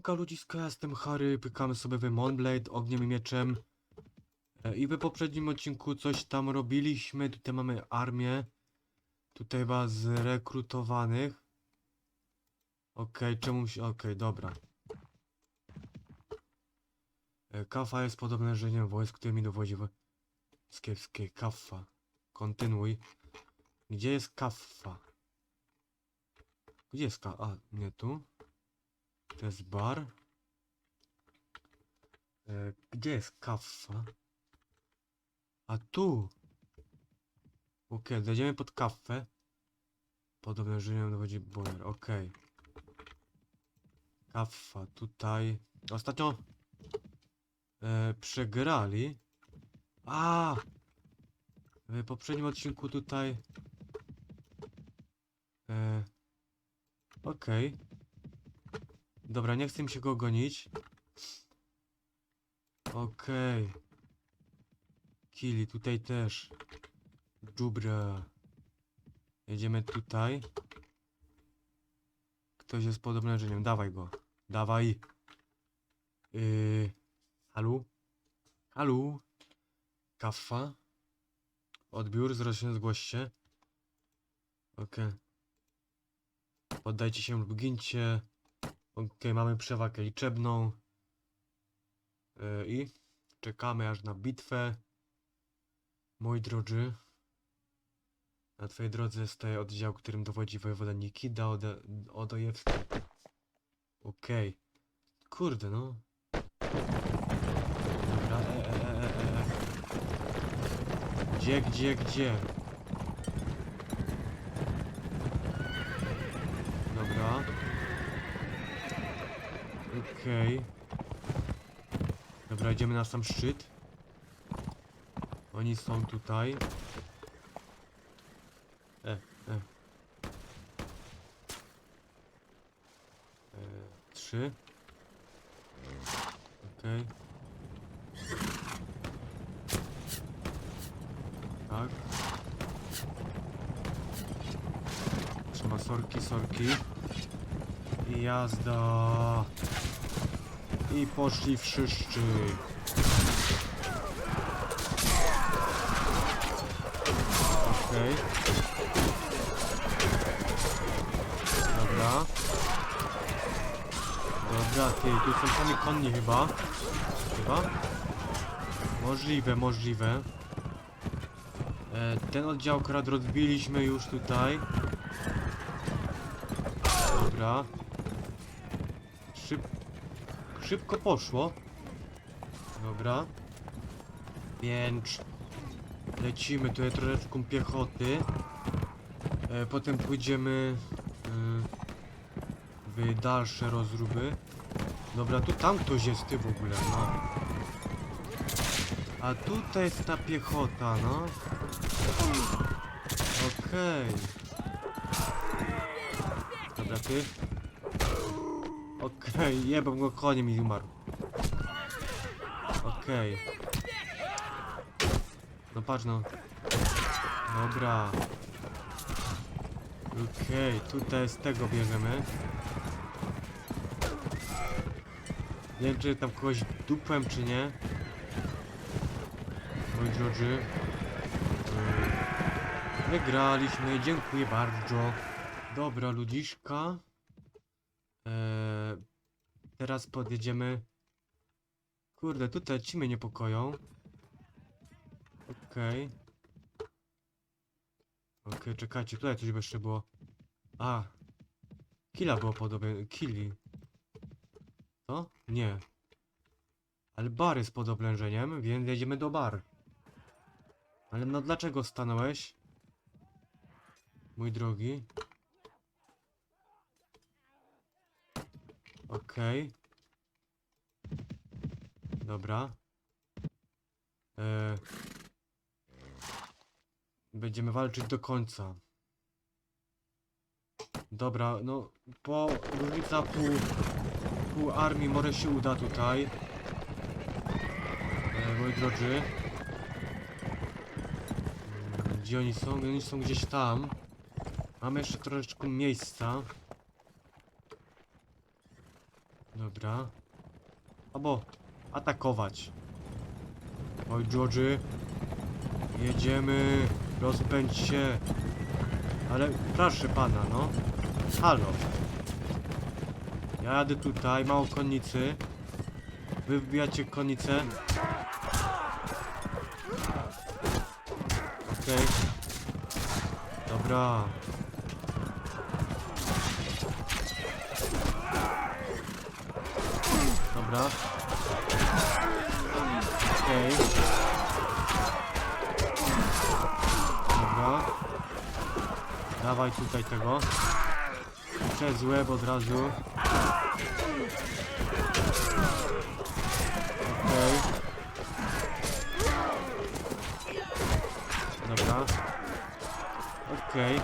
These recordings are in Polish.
Siemka ludziska, ja jestem Harry, pykamy sobie w Monblade ogniem i mieczem. E, I w poprzednim odcinku coś tam robiliśmy, tutaj mamy armię. Tutaj chyba zrekrutowanych. Okej, czemu się... Okej, dobra. E, Kafa jest podobne życiem wojsk, którymi dowodzi Skiewskiej. Kafa. Kontynuuj. Gdzie jest kafa? Gdzie jest ka... A, nie tu. To jest bar. E, gdzie jest kawa? A tu. Okej, zejdziemy pod kawę. Pod oblężeniem dowodzi boiler. Okej. Kawa tutaj. Ostatnio e, przegrali. A! W poprzednim odcinku tutaj. E, Okej. Dobra, nie chcę mi się go gonić. Okej. Kili, tutaj też. Dobra. Jedziemy tutaj. Ktoś jest pod oblężeniem, dawaj go. Dawaj. Yy. Halu? Halu? Kafa? Odbiór, zaraz się zgłoś się. Okej. Poddajcie się lub gincie. Okej, mamy przewagę liczebną. Yy, I czekamy aż na bitwę. Moi drodzy. Na twojej drodze staje oddział, którym dowodzi wojewoda Nikida Ode Odojewski. Okej. Kurde, no. Dobra, e, e, e, e, e. Gdzie, gdzie, gdzie? Dobra. Okej. Dobra, idziemy na sam szczyt. Oni są tutaj. E, e. E, trzy. Okej. Tak. Trzeba sorki, sorki. I jazda. I poszli wszyscy. Okej. Dobra. Dobra, ty, tu są sami konni chyba. Chyba? Możliwe, możliwe. E, ten oddział akurat rozbiliśmy już tutaj. Dobra. Szyb... Szybko poszło. Dobra. Więc... Lecimy tutaj troszeczkę piechoty. E, potem pójdziemy... y, w dalsze rozruby. Dobra, tu tam ktoś jest ty w ogóle, no. A tutaj jest ta piechota, no. Okej. Dobra, ty. Jebam go koniem i umarł. Okej. No patrz no. Dobra. Okej, tutaj z tego bierzemy. Nie wiem, czy tam kogoś dupłem, czy nie. Moi drodzy. Yy, Wygraliśmy, dziękuję bardzo. Dobra, ludziszka. Eee, teraz podjedziemy. Kurde, tutaj ci mnie niepokoją. Okej. Okej, czekajcie, tutaj coś jeszcze było. A. Killa było podobne. Killi. Co? Nie. Ale bar jest pod oblężeniem, więc jedziemy do bar. Ale no dlaczego stanąłeś? Mój drogi. Okej. Dobra. E... Będziemy walczyć do końca. Dobra, no po różnica pół, pół armii może się uda tutaj. E, moi drodzy. Mm, Gdzie oni są? Oni są gdzieś tam. Mamy jeszcze troszeczkę miejsca. Dobra. Albo atakować. Oj, Georgie. Jedziemy. Rozpędź się. Ale proszę pana, no. Halo. Ja jadę tutaj, mało konnicy. Wy wbijacie konnicę. Okej. Dobra. Dobra. Okej. Dobra. Dawaj tutaj tego. Przez łeb od razu. Okej. Dobra. Okej.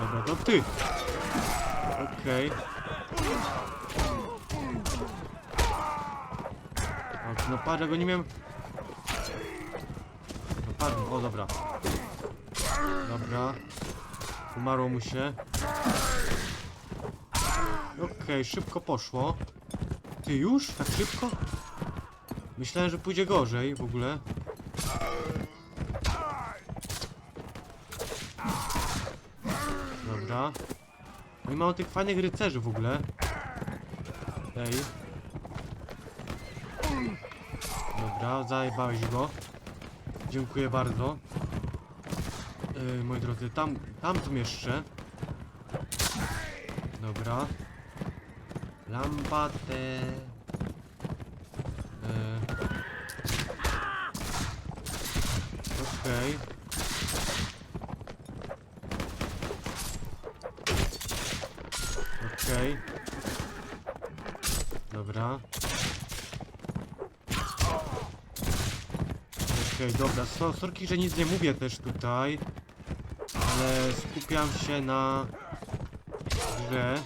Dobra, to ty. Okej. Ok, no patrz, ja go nie miałem... No patrz, o dobra. Dobra. Umarło mu się. Okej, szybko poszło. Ty już? Tak szybko? Myślałem, że pójdzie gorzej w ogóle. Dobra. No i mamy tych fajnych rycerzy w ogóle. Ej. Dobra, zajebałeś go. Dziękuję bardzo. Yy, moi drodzy, tam, tam zmieszczę. Dobra. Lambatę. Yy. Okej. Okej. Dobra. Okej, dobra. So, sorki, że nic nie mówię też tutaj. Ale skupiam się na grze.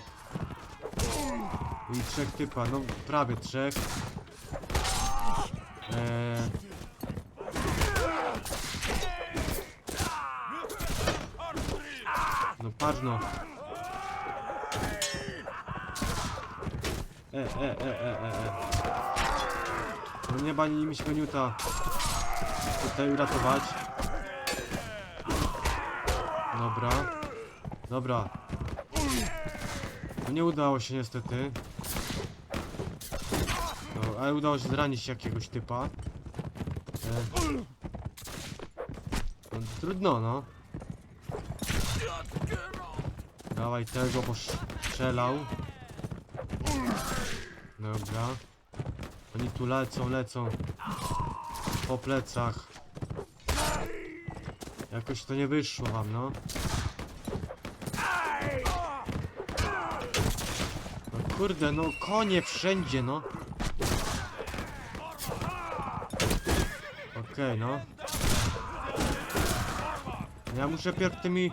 I trzech typa, no prawie trzech. Eee... No patrz no. E, e, e, e, e, e. No nie bani mi się Newta tutaj uratować. Dobra. Dobra. No nie udało się niestety. No, ale udało się zranić jakiegoś typa. E. No, trudno no. Dawaj tego, bo strzelał. Dobra. Oni tu lecą, lecą. Po plecach. Jakoś to nie wyszło wam, no. No kurde, no konie wszędzie, no. Okej, no. Ja muszę pierw tymi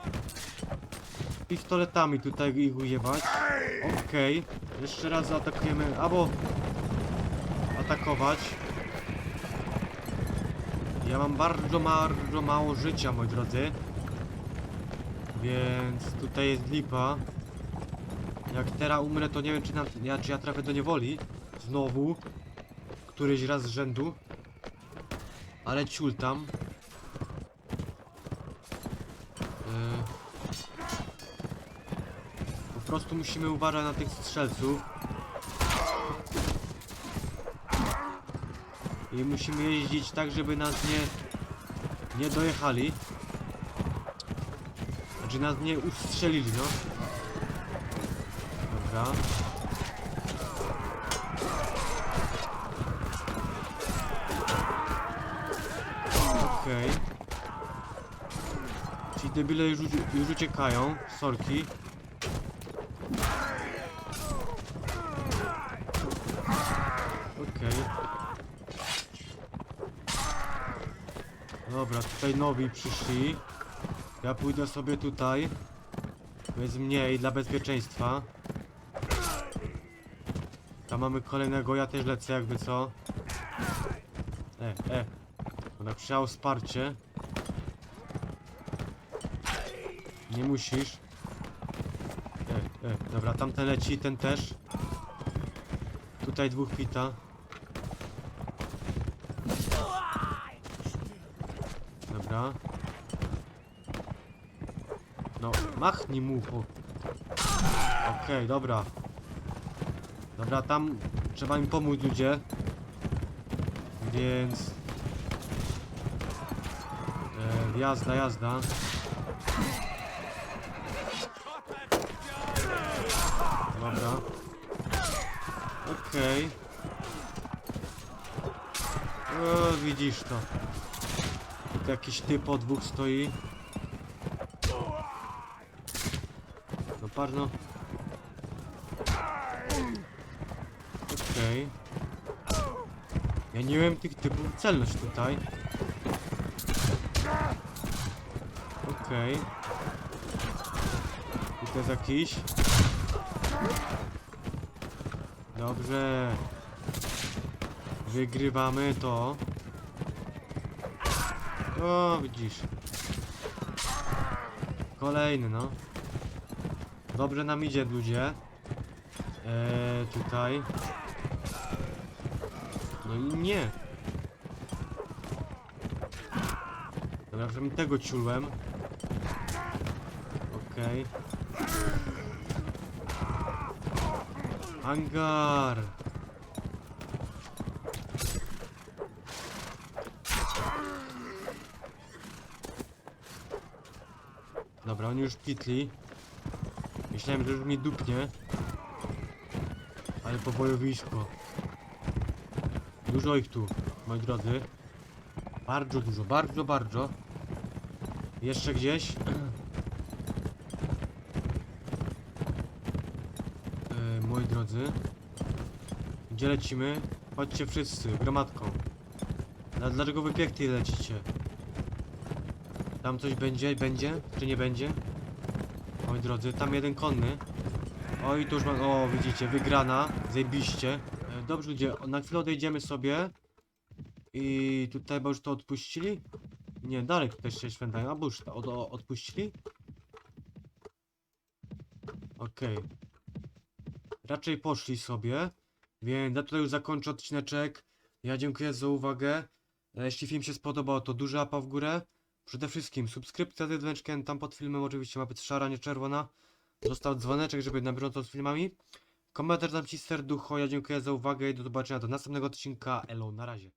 pistoletami tutaj ich ujebać. Okej. Jeszcze raz zaatakujemy, albo atakować. Ja mam bardzo, bardzo mało życia, moi drodzy. Więc tutaj jest lipa. Jak teraz umrę, to nie wiem, czy, na, ja, czy ja trafię do niewoli. Znowu. Któryś raz z rzędu. Ale ciul tam. Yy. Po prostu musimy uważać na tych strzelców. I musimy jeździć tak, żeby nas nie, nie dojechali. Znaczy nas nie ustrzelili, no. Dobra. Okej. Ci debile już, już uciekają. Sorki. Okej. Dobra, tutaj nowi przyszli. Ja pójdę sobie tutaj. Jest mniej dla bezpieczeństwa. Tam mamy kolejnego, ja też lecę jakby co. E, e. Ona przyjęła wsparcie. Nie musisz. E, e, dobra, tamten leci, ten też. Tutaj dwóch pita. Dobra. No, machnij mu. Okej, dobra. Dobra, tam trzeba im pomóc ludzie. Więc... E, jazda, jazda. Dobra. Okej. O, widzisz to. Tu jakiś typ o dwóch stoi. No par no. Okej. Ja nie wiem tych typów celność tutaj. Okej. Tutaj jest jakiś. Dobrze. Wygrywamy to. O, widzisz. Kolejny, no. Dobrze nam idzie, ludzie. Eee, tutaj. No i nie. Dobra, przynajmniej tego ciulłem. Okej. Hangar! Dobra, oni już kitli. Myślałem, że już mi dupnie. Ale pobojowisko. Dużo ich tu, moi drodzy. Bardzo dużo, bardzo, bardzo. Jeszcze gdzieś. E, moi drodzy. Gdzie lecimy? Chodźcie wszyscy, gromadką. Dlaczego wy pięknie lecicie? Tam coś będzie? Będzie? Czy nie będzie? Moi drodzy, tam jeden konny. Oj, tu już mam... O, widzicie, wygrana. Zajebiście. E, Dobrze ludzie, na chwilę odejdziemy sobie. I tutaj bo już to odpuścili? Nie, dalej tutaj się świętają. A bo już to od, odpuścili? Okej. Raczej poszli sobie. Więc ja tutaj już zakończę odcineczek. Ja dziękuję za uwagę. E, Jeśli film się spodobał, to duża łapa w górę. Przede wszystkim subskrypcja z dzwoneczkiem, tam pod filmem oczywiście ma być szara, nie czerwona. Został dzwoneczek, żeby na bieżąco z filmami. Komentarz dam ci serducho, ja dziękuję za uwagę i do zobaczenia do następnego odcinka. Elo, na razie.